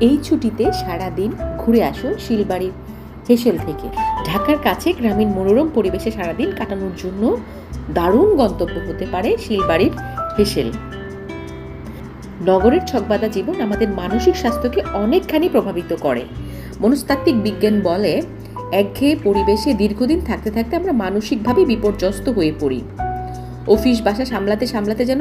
এই ছুটিতে সারা দিন ঘুরে আসুন শিলবাড়ির হেসেল থেকে। ঢাকার কাছে গ্রামীণ মনোরম পরিবেশে সারাদিন কাটানোর জন্য দারুণ গন্তব্য হতে পারে শিলবাড়ির হেসেল। নগরের ছকবাদা জীবন আমাদের মানসিক স্বাস্থ্যকে অনেকখানি প্রভাবিত করে। মনস্তাত্ত্বিক বিজ্ঞান বলে, একঘেয়ে পরিবেশে দীর্ঘদিন থাকতে থাকতে আমরা মানসিকভাবে বিপর্যস্ত হয়ে পড়ি। অফিস বাসা সামলাতে সামলাতে যেন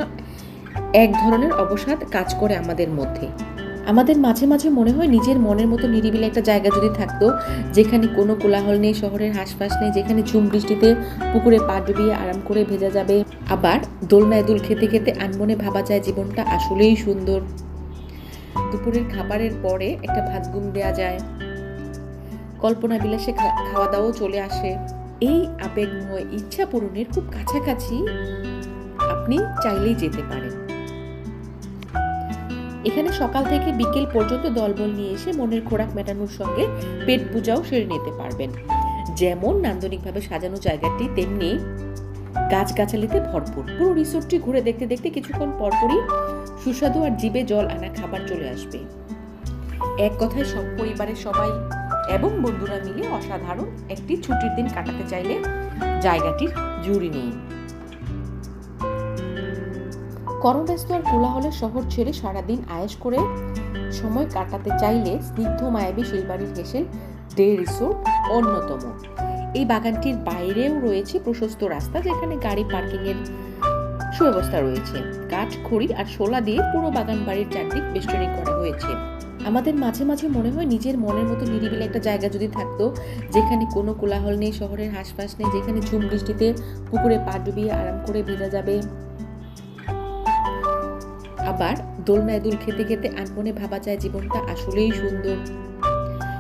এক ধরনের অবসাদ কাজ করে আমাদের মধ্যে। আমাদের মাঝে মাঝে মনে হয় নিজের মনের মতো নিরিবিলি একটা জায়গা যদি থাকতো, যেখানে কোনো কোলাহল নেই, শহরের হাসপাস নেই, যেখানে ঝুম বৃষ্টিতে পুকুরে পা ডুবিয়ে আরাম করে ভেজা যাবে। আবার দোলনায় দুল খেতে খেতে আনমনে ভাবা যায় জীবনটা আসলেই সুন্দর। দুপুরের খাবারের পরে একটা ভাত ঘুম দেওয়া যায়। কল্পনা বিলাসে খাওয়া দাওয়াও চলে আসে। এই আবেগময় ইচ্ছা পূরণের খুব কাছাকাছি আপনি চাইলেই যেতে পারেন। এখানে সকাল থেকে বিকেল পর্যন্ত দলবল নিয়ে এসে মনের খোরাক মেটানোর সঙ্গে পেট পূজাও সেরে নিতে পারবেন। যেমন নান্দনিকভাবে সাজানো জায়গাটি, তেমনি গাছগাছালিতে ভরপুর। পুরো রিসোর্টটি ঘুরে দেখতে দেখতে কিছুক্ষণ পরপরই সুস্বাদু আর জিভে জল আনা খাবার চলে আসবে। এক কথায়, সব পরিবারের সবাই এবং বন্ধুরা মিলে অসাধারণ একটি ছুটির দিন কাটাতে চাইলে জায়গাটির জুড়ি নেই। কর্মব্যস্ত আর কোলাহলের শহর ছেড়ে সারাদিন আয়েশ করে সময় কাটাতে চাইলে স্নিগ্ধ মায়াবী শিলবাড়ির হেসেল, ডে রিসোর্ট অন্যতম। এই বাগানটির বাইরেও রয়েছে প্রশস্ত রাস্তা যেখানে গাড়ি পার্কিংয়ের সুব্যবস্থা রয়েছে। কাঠ, খড়ি আর শোলা দিয়ে পুরো বাগান বাড়ির চারদিক বেষ্টনী করা হয়েছে। আমাদের মাঝে মাঝে মনে হয় নিজের মনের মতো নিরিবিলি একটা জায়গা যদি থাকতো, যেখানে কোনো কোলাহল নেই, শহরের হাসপাস নেই, যেখানে ঝুম বৃষ্টিতে পুকুরে পা ডুবিয়ে আরাম করে ভেজা যাবে। আবার দোলনায় দুল খেতে খেতে আনমনে ভাবা যায় জীবনটা আসলেই সুন্দর।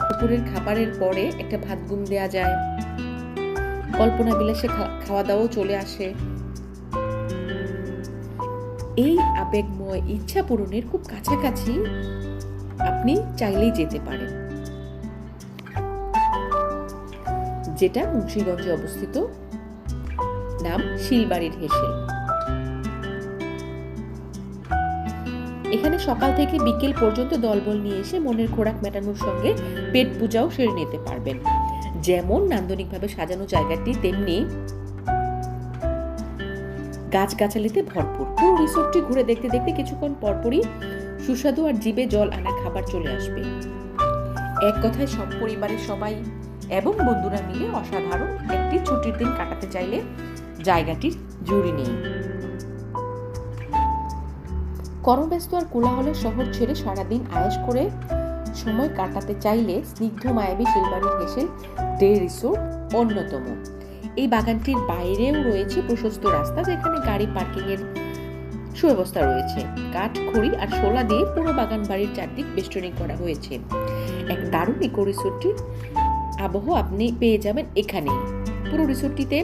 দুপুরের খাবারের পরে একটা ভাত ঘুম দেওয়া যায়। কল্পনা বিলাসে খাওয়া দাওয়াও চলে আসে। এই আবেগময় ইচ্ছা পূরণের খুব কাছাকাছি আপনি চাইলেই যেতে পারেন। যেটা মুন্সিগঞ্জে অবস্থিত, নাম শিলবাড়ির হেসেল। এখানে সকাল থেকে বিকেল পর্যন্ত দলবল নিয়ে এসে মনের খোরাক মেটানোর সঙ্গে পেট পূজাও সেরে নিতে পারবেন। যেমন নান্দনিকভাবে সাজানো জায়গাটি, তেমনি গাছগাছালিতে ভরপুর। পুরো রিসোর্টটি ঘুরে দেখতে দেখতে কিছুক্ষণ পরপরই সুস্বাদু আর জিভে জল আনা খাবার চলে আসবে। এক কথায় সব পরিবারের সবাই এবং বন্ধুরা মিলে অসাধারণ একটি ছুটির দিন কাটাতে চাইলে জায়গাটির জুড়ি নেই। কর্মব্যস্ত আর কোলাহলের শহর ছেড়ে সারাদিন আয়েশ করে সময় কাটাতে চাইলে স্নিগ্ধ মায়াবী শিলবাড়ির হেসেল ডে রিসোর্ট অন্যতম। এই বাগানটির বাইরেও রয়েছে প্রশস্ত রাস্তা যেখানে গাড়ি পার্কিংয়ের সুব্যবস্থা রয়েছে। কাঠ, খড়ি আর শোলা দিয়ে পুরো বাগান বাড়ির চারদিক বেষ্টনী করা হয়েছে। এক দারুণ ইকো রিসোর্টটির আবহ আপনি পেয়ে যাবেন এখানেই। পুরো রিসোর্টটিতে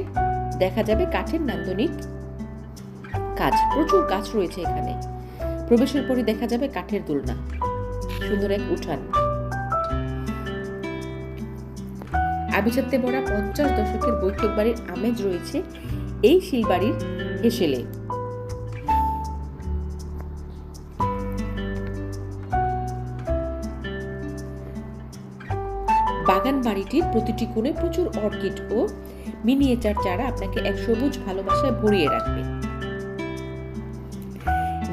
দেখা যাবে কাঠের নান্দনিক কাজ। প্রচুর গাছ রয়েছে এখানে। প্রবেশের পরই দেখা যাবে কাঠের দোলনা সুন্দর এক উঠান। আভিজাত্যে ভরা পঞ্চাশ দশকের বৈঠক বাড়ির আমেজ রয়েছে এই শিলবাড়ির হেসেলে। বাগান বাড়িটির প্রতিটি কোণে প্রচুর অর্কিড ও মিনিয়েচার চারা আপনাকে এক সবুজ ভালোবাসায় ভরিয়ে রাখবে।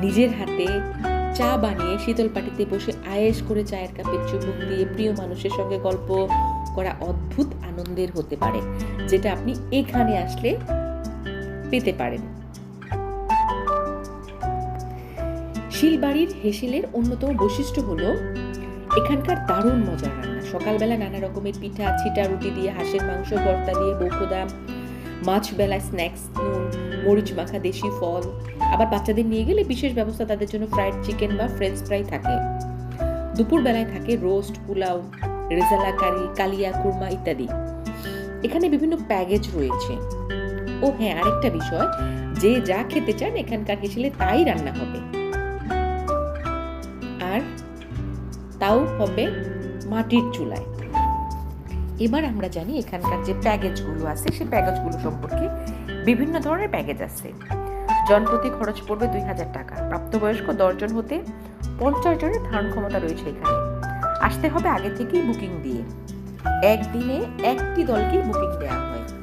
নিজের হাতে চা বানিয়ে শীতল পাটিতে বসে আয়েশ করে চায়ের কাপে চুমুক দিয়ে প্রিয় মানুষের সঙ্গে গল্প করা অদ্ভুত আনন্দের হতে পারে, যেটা আপনি এখানে আসলে পেতে পারেন। শিলবাড়ির হেসেলের অন্যতম বৈশিষ্ট্য হলো এখানকার দারুণ মজার রান্না। সকালবেলা নানা রকমের পিঠা, ছিটা, রুটি দিয়ে, হাঁসের মাংস, ভর্তা দিয়ে বৌখোদা মাছ বেলায় স্ন্যাক্স নুন, মরিচ মাখা, দেশি ফল। আবার বাচ্চাদের নিয়ে গেলে বিশেষ ব্যবস্থা তাদের জন্য ফ্রাইড চিকেন বা ফ্রেঞ্চ ফ্রাই থাকে। দুপুর বেলায় থাকে রোস্ট পোলাও, রেজালা কারি, কালিয়া কুরমা ইত্যাদি। এখানে বিভিন্ন প্যাকেজ রয়েছে। ও হ্যাঁ আরেকটা বিষয়, যে যা খেতে চান এখানকার হেসেলে তাই রান্না হবে। আর তাও হবে মাটির চুলায়। এবার আমরা জানি এখানকার যে প্যাকেজগুলো আছে সেই প্যাকেজগুলো সম্পর্কে বিভিন্ন ধরনের প্যাকেজ আছে। জনপ্রতি খরচ পড়বে দুই হাজার টাকা। প্রাপ্তবয়স্ক দশজন হতে পঞ্চাশ জনের ধারণ ক্ষমতা রয়েছে এখানে। আসতে হবে আগে থেকেই বুকিং দিয়ে। একদিনে একটি দলকেই বুকিং দেওয়া হয়।